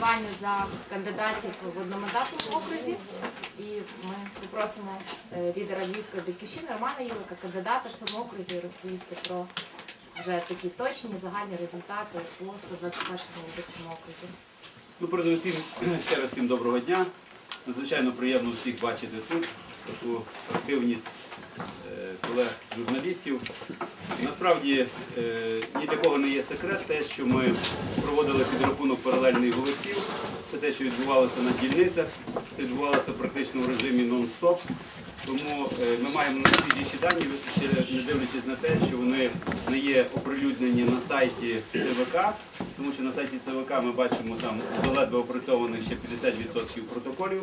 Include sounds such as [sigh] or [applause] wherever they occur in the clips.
по голосуванню за кандидатів в одномандатному окрузі. І ми попросимо е, лідера Львівської батьківщини Романа Юлика, кандидата в цьому окрузі, розповісти про вже такі точні загальні результати по 121 виборчому окрузі. Ну, передусім, [clears throat] ще раз всім доброго дня. Надзвичайно приємно всіх бачити тут, таку активність е, колег-журналістів. Насправді е, ні для кого не є секрет те, що ми проводили підрахунок паралельних голосів. Це те, що відбувалося на дільницях, це відбувалося практично в режимі нон-стоп. Тому е, ми маємо найсвіжіші дані, ще не дивлячись на те, що вони не є оприлюднені на сайті ЦВК, тому що на сайті ЦВК ми бачимо там заледве опрацьованих ще 50% протоколів.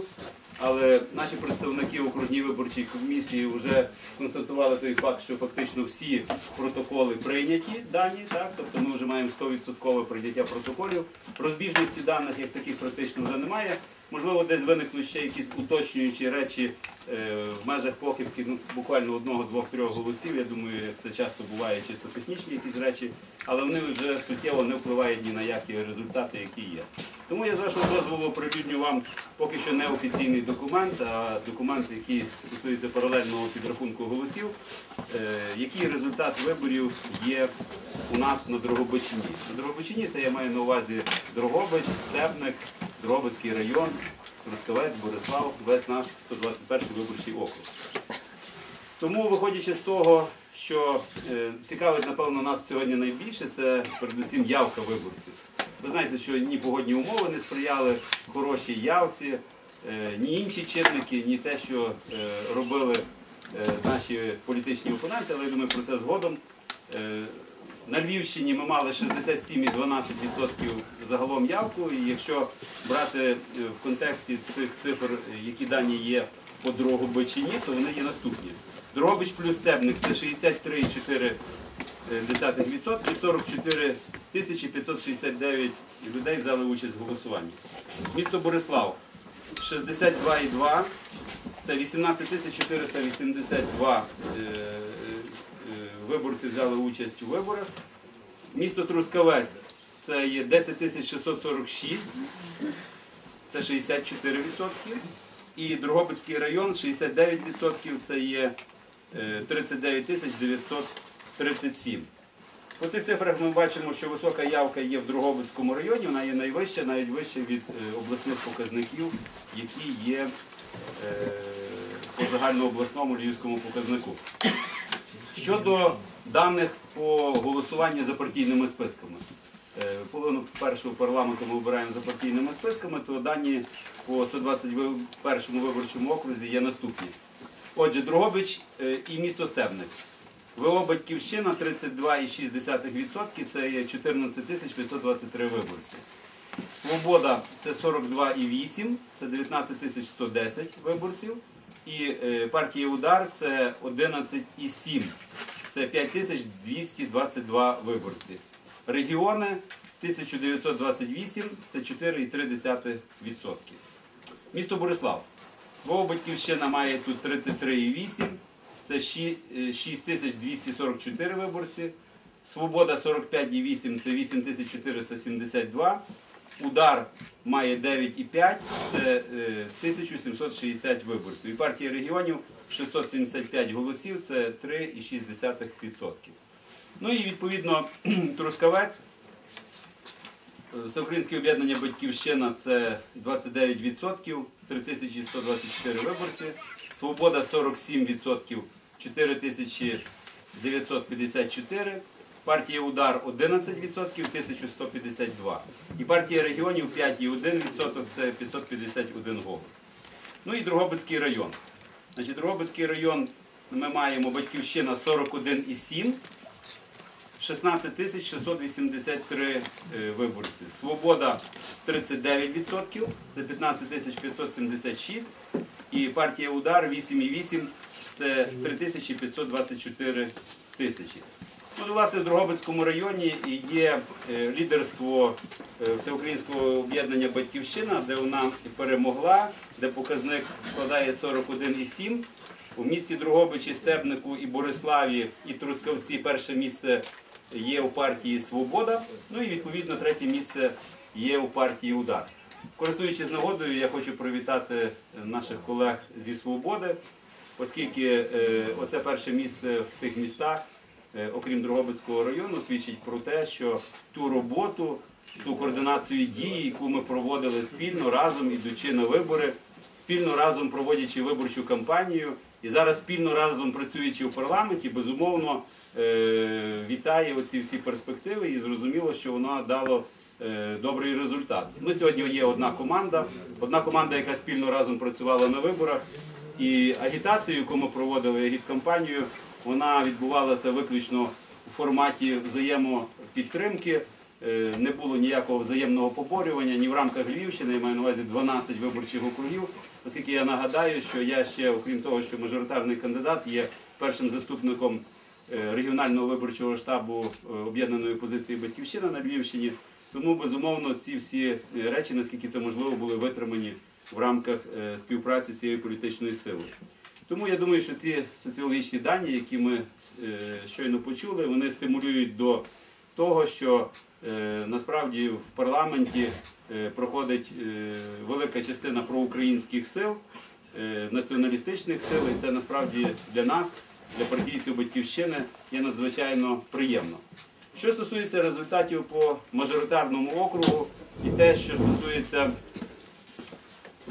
Але наші представники окружній виборчій комісії вже констатували той факт, що фактично всі протоколи прийняті дані, так тобто ми вже маємо 100% прийняття протоколів. Розбіжності даних як таких практично вже немає. Можливо, десь виникнуть ще якісь уточнюючі речі е, в межах похибки, ну буквально одного, двох, трьох голосів. Я думаю, як це часто буває, чисто технічні якісь речі, але вони вже суттєво не впливають ні на які результати, які є. Тому я з вашого дозволу оприлюдню вам поки що не офіційний документ, а документ, який стосується паралельного підрахунку голосів, е, який результат виборів є у нас на Дрогобичині. На Дрогобичині це я маю на увазі Дрогобич, Степник, Дрогобицький район, Трускавець, Борислав, весь наш 121 виборчий округ. Тому, виходячи з того, що е, цікавить, напевно, нас сьогодні найбільше, це передусім явка виборців. Ви знаєте, що ні погодні умови не сприяли хорошій явці, е, ні інші чинники, ні те, що е, робили наші політичні опоненти, але я думаю про це згодом. На Львівщині ми мали 67,12% загалом явку, і якщо брати е, в контексті цих цифр, які дані є по Дрогобичині, то вони є наступні. Дрогобич плюс Стебник це 63,4%, і 44 тисячі 569 людей взяли участь в голосуванні. Місто Борислав 62,2%, це 18 тисяч 482 е, е, виборці взяли участь у виборах. Місто Трускавець це є 10 646, це 64%. І Дрогобицький район 69%, це є е, 39 937. По цих цифрах ми бачимо, що висока явка є в Дрогобицькому районі, вона є найвища, навіть вища від е, обласних показників, які є е, по загальнообласному львівському показнику. Щодо даних по голосуванню за партійними списками. Е, Половину першого парламенту ми обираємо за партійними списками, то дані по 121 виборчому окрузі є наступні. Отже, Дрогобич е, і місто Стебник. ВО Батьківщина 32,6%, це є 14 523 виборці. Свобода це 42,8, це 19 110 виборців. І е, партія Удар це 11,7, це 5 тисяч 222 виборці. Регіони 1928, це 4,3%. Місто Борислав. ВО Батьківщина має тут 33,8, це е, 6244 виборці. Свобода 45,8, це 8472. Удар має 9,5, це е, 1760 виборців. І партія регіонів 675 голосів, це 3,6%. Ну і відповідно [clears throat] Трускавець. Е, Всеукраїнське об'єднання Батьківщина це 29%, 3124 виборці. Свобода 47%, 4954. Партія Удар 11%, 1152. І партія регіонів 5,1%, це 551 голос. Ну і Дрогобицький район. Значить, Дрогобицький район ми маємо Батьківщина 41,7. 16 тисяч 683 е, виборці. Свобода 39%, це 15 тисяч 576. І партія Удар 8,8, це 3 тисячі 524 тисячі. От, власне, в Дрогобицькому районі є е, лідерство е, Всеукраїнського об'єднання Батьківщина, де вона перемогла, де показник складає 41,7. У місті Другобичі, Стебнику і Бориславі і Трускавці перше місце є у партії Свобода. Ну і відповідно третє місце є у партії Удар. Користуючись нагодою, я хочу привітати наших колег зі Свободи, оскільки е, оце перше місце в тих містах, е, окрім Дрогобицького району, свідчить про те, що ту роботу, ту координацію дій, яку ми проводили спільно разом, ідучи на вибори, спільно разом проводячи виборчу кампанію і зараз спільно разом працюючи в парламенті, безумовно е, вітає оці всі перспективи і зрозуміло, що воно дало е, добрий результат. Ми сьогодні є одна команда, одна команда, яка спільно разом працювала на виборах. І агітацію, яку ми проводили, агіткампанію, вона відбувалася виключно у форматі взаємопідтримки. Е, Не було ніякого взаємного поборювання ні в рамках Львівщини, я маю на увазі 12 виборчих округів, оскільки я нагадаю, що я ще, окрім того, що мажоритарний кандидат, є першим заступником е, регіонального виборчого штабу е, об'єднаної опозиції Батьківщина на Львівщині. Тому безумовно ці всі речі, наскільки це можливо, були витримані в рамках співпраці з цією політичною силою. Тому я думаю, що ці соціологічні дані, які ми е, щойно почули, вони стимулюють до того, що е, насправді в парламенті е, проходить велика частина проукраїнських сил, націоналістичних сил, і це насправді для нас, для партійців батьківщини, є надзвичайно приємно. Що стосується результатів по мажоритарному округу і те, що стосується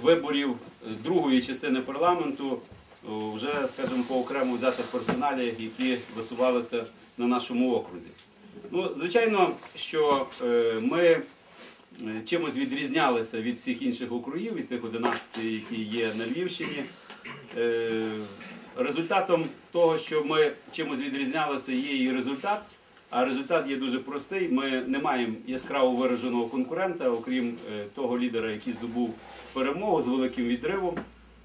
виборів другої частини парламенту, вже, скажімо, по окремо взятих персоналіях, які висувалися на нашому окрузі. Ну, звичайно, що е, ми е, чимось відрізнялися від всіх інших округів, від тих 11, які є на Львівщині. Е, Результатом того, що ми чимось відрізнялися, є і результат. А результат є дуже простий. Ми не маємо яскраво вираженого конкурента, окрім е, того лідера, який здобув перемогу з великим відривом.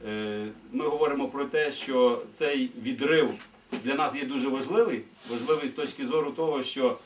Е, Ми говоримо про те, що цей відрив для нас є дуже важливий. Важливий з точки зору того, що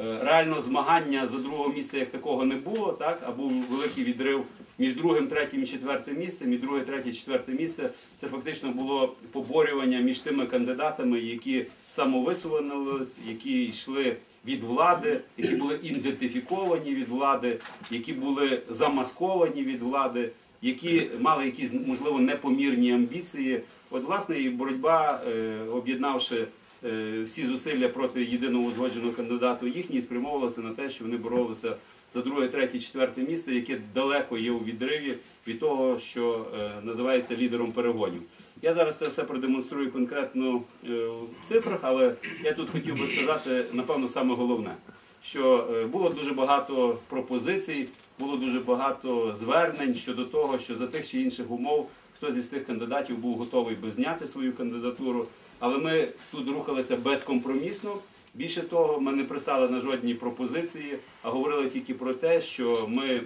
е, реально змагання за другого місця як такого не було, так? а був великий відрив між другим, третім і четвертим місцем. І друге, третє, четверте місце це фактично було поборювання між тими кандидатами, які самовисуванились, які йшли від влади, які були ідентифіковані від влади, які були замасковані від влади, які мали якісь можливо непомірні амбіції. От власне і боротьба, е, об'єднавши е, всі зусилля проти єдиного узгодженого кандидату їхній, спрямовувалася на те, що вони боролися за друге, третє, четверте місце, яке далеко є у відриві від того, що е, називається лідером перегонів. Я зараз це все продемонструю конкретно в цифрах, але я тут хотів би сказати, напевно, саме головне, що е, було дуже багато пропозицій, було дуже багато звернень щодо того, що за тих чи інших умов хтось із тих кандидатів був готовий би зняти свою кандидатуру. Але ми тут рухалися безкомпромісно. Більше того, ми не пристали на жодні пропозиції, а говорили тільки про те, що ми е,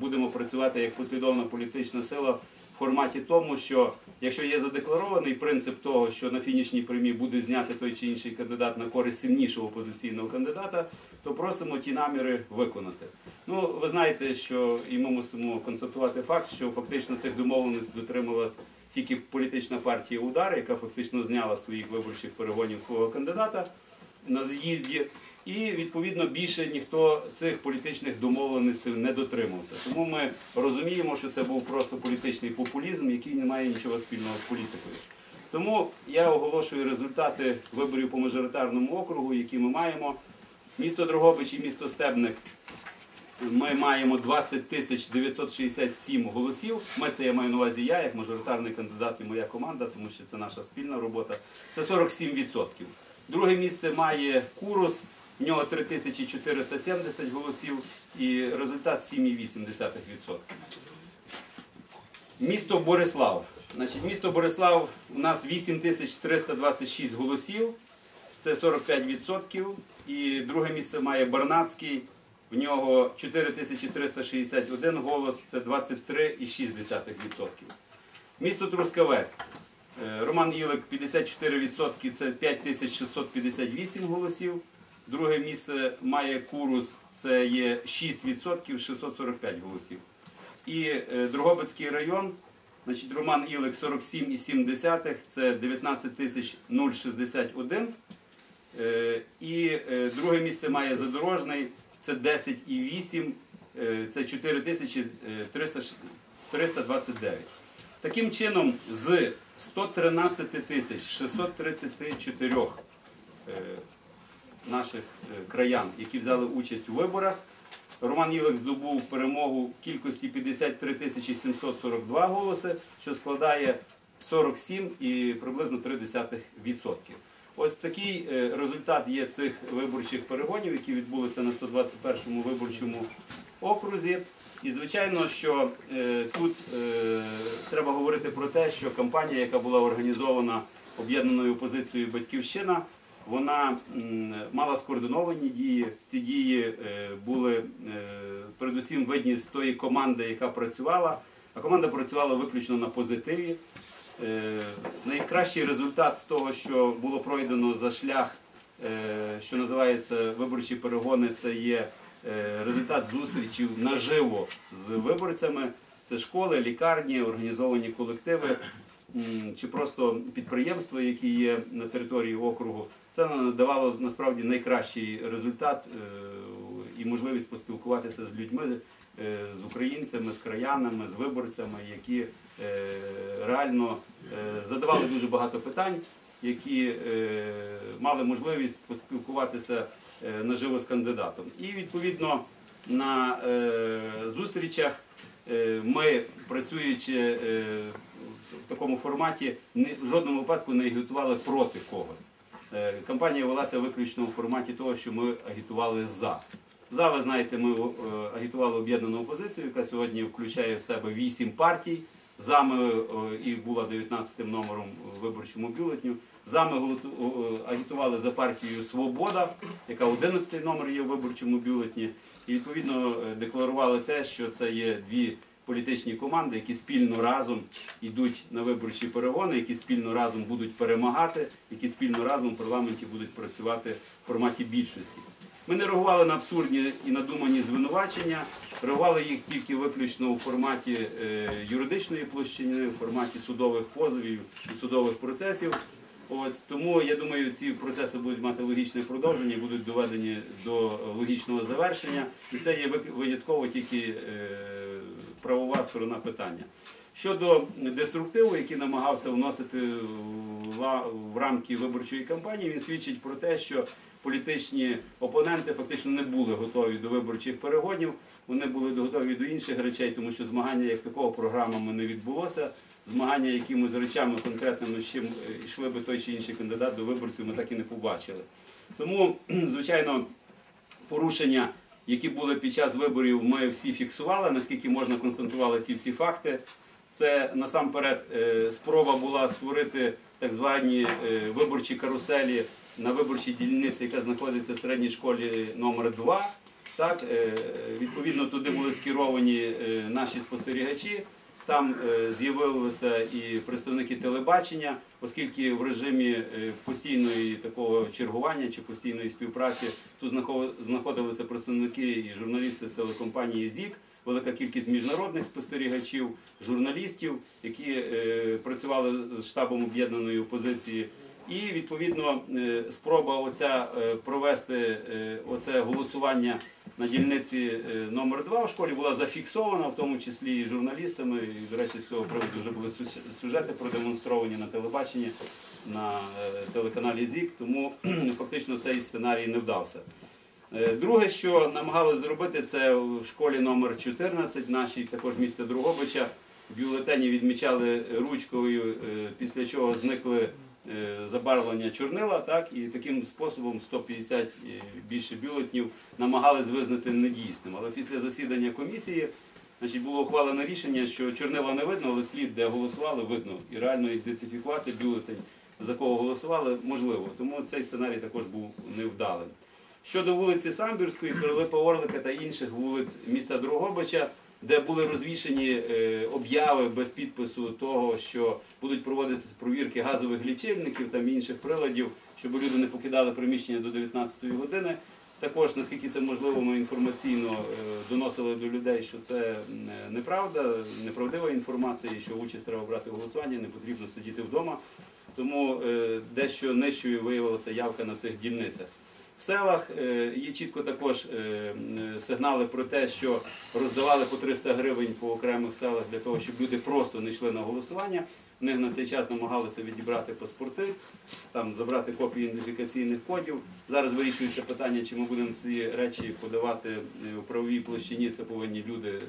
будемо працювати як послідовна політична сила в форматі тому, що якщо є задекларований принцип того, що на фінішній прямі буде зняти той чи інший кандидат на користь сильнішого опозиційного кандидата, то просимо ті наміри виконати. Ну, ви знаєте, що і ми мусимо констатувати факт, що фактично цих домовленостей дотрималась тільки політична партія Удар, яка фактично зняла своїх виборчих перегонів свого кандидата на з'їзді. І відповідно більше ніхто цих політичних домовленостей не дотримався. Тому ми розуміємо, що це був просто політичний популізм, який не має нічого спільного з політикою. Тому я оголошую результати виборів по мажоритарному округу, які ми маємо. Місто Дрогобич і місто Стебник. Ми маємо 20 тисяч 967 голосів. Ми це я маю на увазі я, як мажоритарний кандидат і моя команда, тому що це наша спільна робота. Це 47%. Друге місце має Курус, в нього 3470 голосів і результат 7,8%. Місто Борислав. Значить, місто Борислав у нас 8326 голосів, це 45%. І друге місце має Барнацький, в нього 4361 голос, це 23,6%. Місто Трускавець. Е, Роман Ілик 54%, це 5658 голосів. Друге місце має Курус, це є 6%, 645 голосів. І е, Дрогобицький район, Значить, Роман Ілик 47,7, це 19 061. Е, І е, друге місце має Задорожний, це 10,8, е, це 4 тисячі е, 300 ш- 329. Таким чином, з 113 тисяч 634 е, наших краян, які взяли участь у виборах, Роман Ілик здобув перемогу в кількості 53 тисячі 742 голоси, що складає 47 і приблизно 0,3%. Ось такий е, результат є цих виборчих перегонів, які відбулися на 121-му виборчому окрузі. І звичайно, що е, тут е, треба говорити про те, що кампанія, яка була організована об'єднаною опозицією Батьківщина, вона мала скоординовані дії. Ці дії були передусім видні з тої команди, яка працювала. А команда працювала виключно на позитиві. Е, Найкращий результат з того, що було пройдено за шлях, е, що називається виборчі перегони, це є е, результат зустрічів наживо з виборцями. Це школи, лікарні, організовані колективи чи просто підприємства, які є на території округу. Це давало насправді найкращий результат і можливість поспілкуватися з людьми, з українцями, з краянами, з виборцями, які е, реально е, задавали дуже багато питань, які е, мали можливість поспілкуватися е, наживо з кандидатом. І відповідно на е, зустрічах е, ми, працюючи е, в такому форматі, в жодному випадку не агітували проти когось. Е, Кампанія велася виключно у форматі того, що ми агітували за. За, ви знаєте, ми е, агітували об'єднану опозицію, яка сьогодні включає в себе вісім партій. За ми е, і була 19 номером виборчому бюлетню. За ми агітували за партію Свобода, яка 11 номер є в виборчому бюлетні. І відповідно е, декларували те, що це є дві політичні команди, які спільно разом йдуть на виборчі перегони, які спільно разом будуть перемагати, які спільно разом в парламенті будуть працювати в форматі більшості. Ми не реагували на абсурдні і надумані звинувачення, реагували їх тільки виключно у форматі е, юридичної площини, у форматі судових позовів і судових процесів. Ось тому я думаю, ці процеси будуть мати логічне продовження, будуть доведені до логічного завершення, і це є винятково тільки е, правова сторона питання. Щодо деструктиву, який намагався вносити в рамки виборчої кампанії, він свідчить про те, що політичні опоненти фактично не були готові до виборчих перегонів. Вони були готові до інших речей, тому що змагання як такого програмами не відбулося. Змагання якимось речами конкретними, з чим йшли би той чи інший кандидат до виборців, ми так і не побачили. Тому, [clears throat] звичайно, порушення, які були під час виборів, ми всі фіксували, наскільки можна констатували ці всі факти. Це насамперед е, спроба була створити так звані е, виборчі каруселі на виборчій дільниці, яка знаходиться в середній школі номер 2 Так, е, відповідно, туди були скеровані наші спостерігачі. Там з'явилися і представники телебачення, оскільки в режимі постійної такого чергування чи постійної співпраці тут знахо- знаходилися представники і журналісти з телекомпанії ЗІК, велика кількість міжнародних спостерігачів, журналістів, які е, працювали з штабом об'єднаної опозиції. І відповідно е, спроба оця е, провести оце голосування на дільниці номер 2 в школі була зафіксована, в тому числі і журналістами. І, до речі, з цього приводу вже були сюжети продемонстровані на телебаченні на телеканалі ЗІК, тому [clears throat] фактично цей сценарій не вдався. Е, Друге, що намагалися зробити, це в школі номер 14, нашій також місті Другобича. Бюлетені відмічали ручкою, е, після чого зникли е, забарвлення чорнила, так, і таким способом 150 більше бюлетнів намагались визнати недійсним. Але після засідання комісії значить, було ухвалено рішення, що чорнила не видно, але слід, де голосували, видно. І реально ідентифікувати бюлетень, за кого голосували, можливо. Тому цей сценарій також був невдалим. Щодо вулиці Самбірської, Пилипа Орлика та інших вулиць міста Другобича, де були розвішені е, обяви без підпису того, що будуть проводитися провірки газових лічильників та інших приладів, щоб люди не покидали приміщення до 19-ї години. Також, наскільки це можливо, ми інформаційно е, доносили до людей, що це неправда, неправдива інформація, що участь треба брати в голосуванні, не потрібно сидіти вдома. Тому е, дещо нижчою виявилася явка на цих дільницях. В селах е, є чітко також е, сигнали про те, що роздавали по 300 гривень по окремих селах для того, щоб люди просто не йшли на голосування. В них на цей час намагалися відібрати паспорти, там забрати копії ідентифікаційних кодів. Зараз вирішується питання, чи ми будемо ці речі подавати е, у правовій площині. Це повинні люди,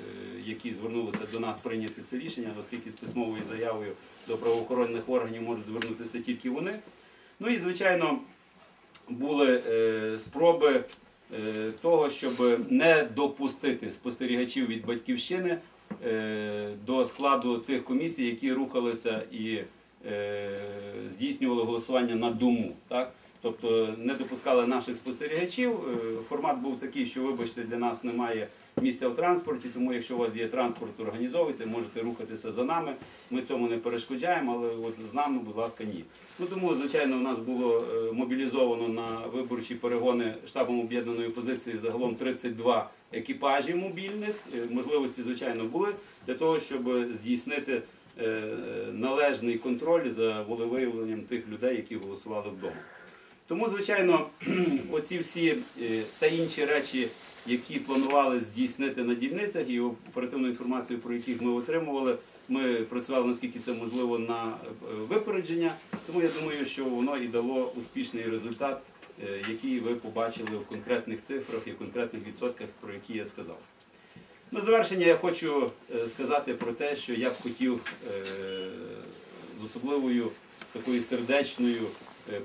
які звернулися до нас прийняти це рішення, оскільки з письмовою заявою до правоохоронних органів можуть звернутися тільки вони. Ну і звичайно були е, спроби е, того, щоб не допустити спостерігачів від батьківщини е, до складу тих комісій, які рухалися і здійснювали голосування на дому. Тобто не допускали наших спостерігачів. Формат був такий, що, вибачте, для нас немає місця в транспорті, тому якщо у вас є транспорт, організовуйте, можете рухатися за нами. Ми цьому не перешкоджаємо, але от з нами, будь ласка, ні. Ну тому, звичайно, у нас було е, мобілізовано на виборчі перегони штабом об'єднаної опозиції загалом 32 екіпажі мобільних. Е, Можливості, звичайно, були для того, щоб здійснити е, належний контроль за волевиявленням тих людей, які голосували вдома. Тому, звичайно, [clears throat] оці всі та інші речі, які планували здійснити на дільницях, і оперативну інформацію, про яких ми отримували, ми працювали наскільки це можливо на е, випередження. Тому я думаю, що воно і дало успішний результат, е, який ви побачили в конкретних цифрах і в конкретних відсотках, про які я сказав. На завершення я хочу е, сказати про те, що я б хотів з особливою такою сердечною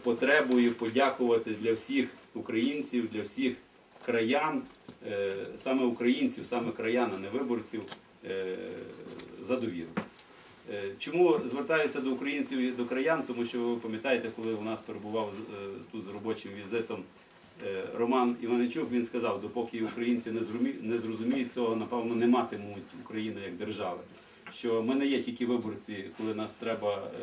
потребою подякувати для всіх українців, для всіх краян, саме українців, саме краян, а не виборців, е, за довіру. Е, Чому звертаюся до українців і до краян? Тому що ви пам'ятаєте, коли у нас перебував е, тут з робочим візитом е, Роман Іваничук, він сказав, допоки українці не зрозуміють цього, напевно, не матимуть Україну як держави. Що ми не є тільки виборці, коли нас треба е,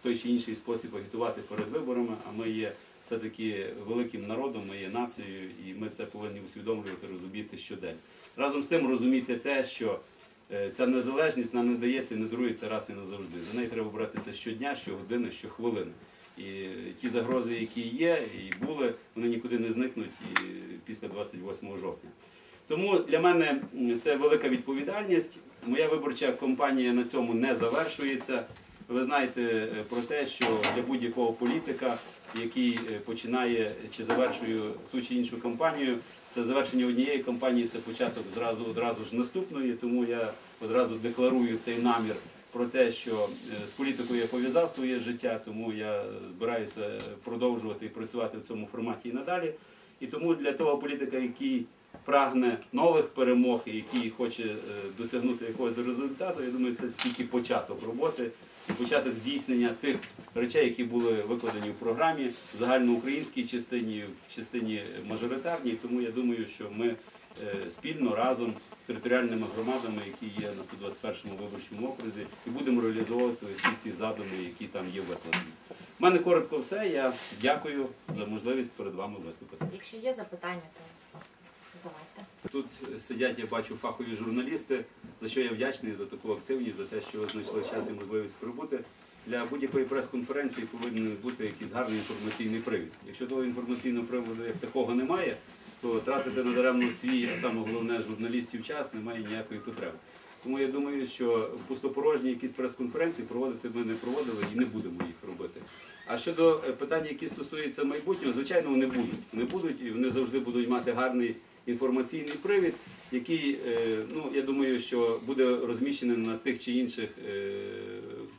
в той чи інший спосіб агітувати перед виборами, а ми є все-таки великим народом, ми є нацією, і ми це повинні усвідомлювати, розуміти щодень. Разом з тим розуміти те, що е, ця незалежність нам не дається і не дарується раз і назавжди. За неї треба боротися щодня, щогодини, щохвилини. І ті загрози, які є і були, вони нікуди не зникнуть і після 28 жовтня. Тому для мене це велика відповідальність. Моя виборча кампанія на цьому не завершується. Ви знаєте е, про те, що для будь-якого політика, який е, починає чи завершує ту чи іншу кампанію, це завершення однієї кампанії, це початок зразу одразу ж наступної. Тому я одразу декларую цей намір про те, що е, з політикою я пов'язав своє життя, тому я збираюся продовжувати і працювати в цьому форматі і надалі. І тому для того політика, який прагне нових перемог і який хоче е, досягнути якогось результату, я думаю, це тільки початок роботи і початок здійснення тих речей, які були викладені в програмі в загальноукраїнській частині, в частині мажоритарній. Тому я думаю, що ми е, спільно разом з територіальними громадами, які є на 121 виборчому окрузі, і будемо реалізовувати всі ці задуми, які там є викладені. У мене коротко все. Я дякую за можливість перед вами виступити. Якщо є запитання, то задавайте. Тут сидять, я бачу, фахові журналісти, за що я вдячний за таку активність, за те, що ви знайшли час і можливість прибути. Для будь-якої прес-конференції повинен бути якийсь гарний інформаційний привід. Якщо того інформаційного приводу як такого немає, то тратити надаремно свій, а саме головне журналістів час немає ніякої потреби. Тому я думаю, що пустопорожні якісь прес-конференції проводити ми не проводили і не будемо їх робити. А щодо е, питань, які стосуються майбутнього, звичайно, вони будуть. Вони будуть і вони завжди будуть мати гарний інформаційний привід, який, е, ну я думаю, що буде розміщений на тих чи інших е,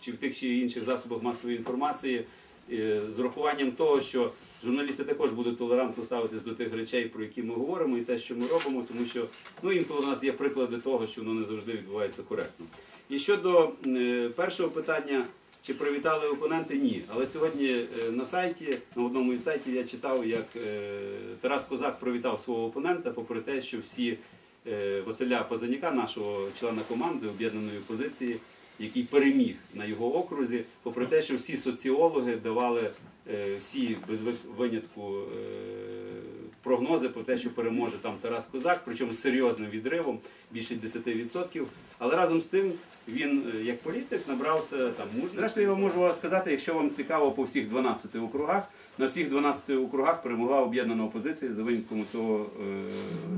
чи в тих чи інших засобах масової інформації е, з урахуванням того, що журналісти також будуть толерантно ставитись до тих речей, про які ми говоримо, і те, що ми робимо, тому що ну інколи у нас є приклади того, що воно не завжди відбувається коректно. І щодо першого питання. Чи привітали опоненти? Ні. Але сьогодні е, на сайті, на одному із сайтів я читав, як е, Тарас Козак привітав свого опонента, попри те, що всі е, Василя Пазаніка, нашого члена команди об'єднаної опозиції, який переміг на його окрузі, попри те, що всі соціологи давали всі без винятку прогнози про те, що переможе там Тарас Козак, причому з серйозним відривом, більше 10%. Але разом з тим він, е, як політик, набрався там мужності. Зрештою, я вам можу сказати, якщо вам цікаво по всіх 12 округах, на всіх 12 округах перемогла об'єднана опозиція за винятком цього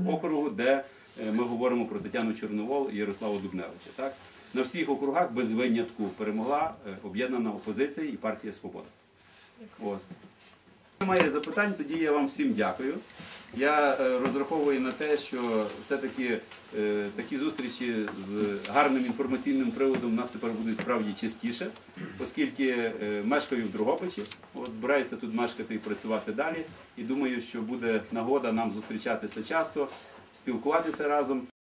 е, округу, де е, ми говоримо про Тетяну Чорновол і Ярослава Дубневича. Так? На всіх округах без винятку перемогла е, об'єднана опозиція і партія Свобода. Ось. Немає запитань, тоді я вам всім дякую. Я е, розраховую на те, що все-таки е, такі зустрічі з гарним інформаційним приводом у нас тепер будуть справді частіше, оскільки е, мешкаю в Другопичі, от збираюся тут мешкати і працювати далі. І думаю, що буде нагода нам зустрічатися часто, спілкуватися разом.